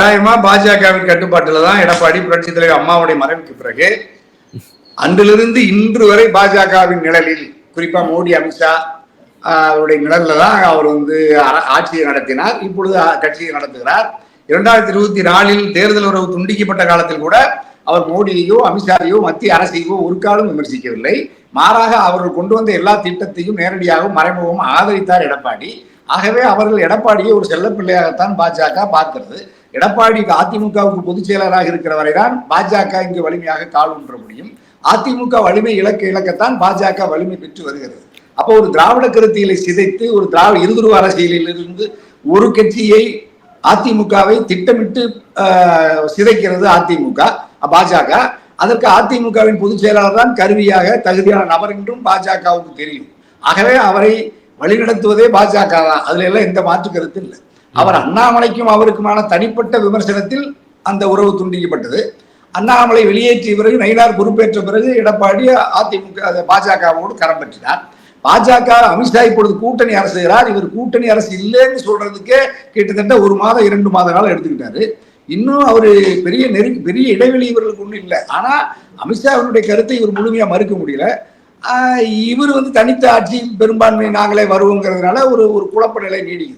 கட்டாயமா பாஜகவின் கட்டுப்பாட்டில் தான் எடப்பாடி புரட்சி தலைவர் அம்மாவுடைய மறைவுக்கு பிறகு அன்றிலிருந்து இன்று வரை பாஜகவின் நிழலில் குறிப்பா மோடி அமித்ஷா அவருடைய நிழல்ல தான் அவர் வந்து ஆட்சியை நடத்தினார். இப்பொழுது கட்சியை நடத்துகிறார். இரண்டாயிரத்தி இருபத்தி நாலில் தேர்தல் உறவு துண்டிக்கப்பட்ட காலத்தில் கூட அவர் மோடியையோ அமித்ஷாவையோ மத்திய அரசையோ ஒரு காலம் விமர்சிக்கவில்லை. மாறாக அவர்கள் கொண்டு வந்த எல்லா திட்டத்தையும் நேரடியாகவும் மறைமுகமும் ஆதரித்தார் எடப்பாடி. ஆகவே அவர்கள் எடப்பாடியை ஒரு செல்லப்பிள்ளையாகத்தான் பாஜக பார்க்கிறது. எடப்பாடி அதிமுகவுக்கு பொதுச் செயலராக இருக்கிற வரைதான் பாஜக இங்கு வலிமையாக கால் ஊன்ற முடியும். அதிமுக வலிமை இலக்க இலக்கத்தான் பாஜக வலிமை பெற்று வருகிறது. அப்போ ஒரு திராவிட கருத்தியலை சிதைத்து ஒரு திராவிட இருதுருவ அரசியலில் இருந்து ஒரு கட்சியை அதிமுகவை திட்டமிட்டு சிதைக்கிறது அதிமுக பாஜக. அதற்கு அதிமுகவின் பொதுச் செயலாளர் தான் கருவியாக தகுதியான நபர் என்றும் பாஜகவுக்கு தெரியும். ஆகவே அவரை வழிநடத்துவதே பாஜக தான். அதுல எல்லாம் எந்த மாற்று கருத்து இல்லை. அவர் அண்ணாமலைக்கும் அவருக்குமான தனிப்பட்ட விமர்சனத்தில் அந்த உறவு துண்டிக்கப்பட்டது. அண்ணாமலை வெளியேற்றிய பிறகு நயினார் பொறுப்பேற்ற பிறகு எடப்பாடி அதிமுக பாஜகவோடு கரம் பற்றினார். பாஜக அமித்ஷா இப்பொழுது கூட்டணி அரசுகிறார் இவர் கூட்டணி அரசு இல்லைன்னு சொல்றதுக்கே கிட்டத்தட்ட ஒரு மாதம் இரண்டு மாத காலம் எடுத்துக்கிட்டாரு. இன்னும் அவர் பெரிய நெரு பெரிய இடைவெளி இவர்களுக்கு ஒன்றும் இல்லை. ஆனா அமித்ஷாவினுடைய கருத்தை இவர் முழுமையாக மறுக்க முடியல. இவர் வந்து தனித்த ஆட்சி பெரும்பான்மை நாங்களே வருவோங்கிறதுனால ஒரு ஒரு குழப்ப நிலை நீடிக்குது.